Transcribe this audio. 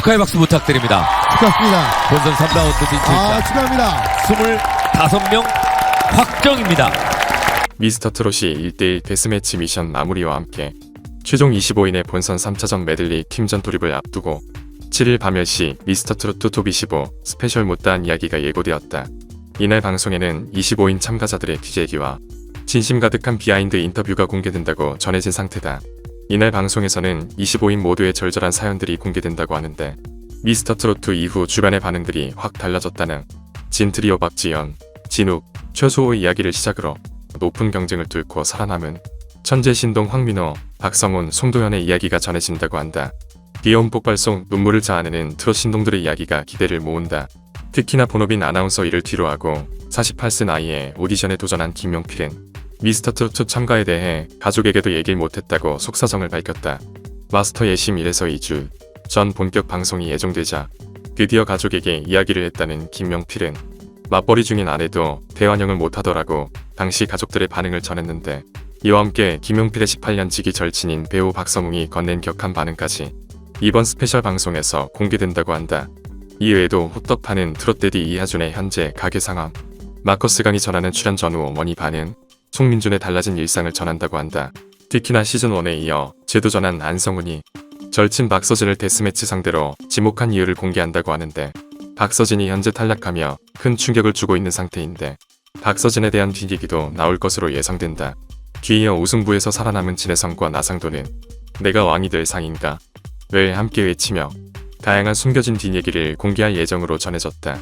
축하의 박수 부탁드립니다. 축하합니다. 본선 3라운드 진출자 아, 축하합니다. 25명 확정입니다. 미스터 트롯이 1대1 데스매치 미션 마무리와 함께 최종 25인의 본선 3차전 메들리 팀전 돌입을 앞두고 7일 밤 10시 미스터 트롯 톱25 스페셜 못다한 이야기가 예고되었다. 이날 방송에는 25인 참가자들의 뒤재기와 진심 가득한 비하인드 인터뷰가 공개된다고 전해진 상태다. 이날 방송에서는 25인 모두의 절절한 사연들이 공개된다고 하는데 미스터 트롯2 이후 주변의 반응들이 확 달라졌다는 진트리오 박지연, 진욱, 최소호의 이야기를 시작으로 높은 경쟁을 뚫고 살아남은 천재 신동 황민호, 박성훈, 송도현의 이야기가 전해진다고 한다. 귀여운 폭발 속 눈물을 자아내는 트롯 신동들의 이야기가 기대를 모은다. 특히나 본업인 아나운서 일을 뒤로하고 48세 나이에 오디션에 도전한 김용필은 미스터 트로트 참가에 대해 가족에게도 얘기를 못했다고 속사정을 밝혔다. 마스터 예심 1에서 2주 전 본격 방송이 예정되자 드디어 가족에게 이야기를 했다는 김명필은 맞벌이 중인 아내도 대환영을 못하더라고 당시 가족들의 반응을 전했는데 이와 함께 김용필의 18년 지기 절친인 배우 박성웅이 건넨 격한 반응까지 이번 스페셜 방송에서 공개된다고 한다. 이외에도 호떡 파는 트롯데디 이하준의 현재 가게 상황, 마커스 강이 전하는 출연 전후 어머니 반응, 송민준의 달라진 일상을 전한다고 한다. 특히나 시즌1에 이어 재도전한 안성훈이 절친 박서진을 데스매치 상대로 지목한 이유를 공개한다고 하는데 박서진이 현재 탈락하며 큰 충격을 주고 있는 상태인데 박서진에 대한 뒷얘기도 나올 것으로 예상된다. 뒤이어 우승부에서 살아남은 진해성과 나상도는 내가 왕이 될 상인가 를 함께 외치며 다양한 숨겨진 뒷얘기를 공개할 예정으로 전해졌다.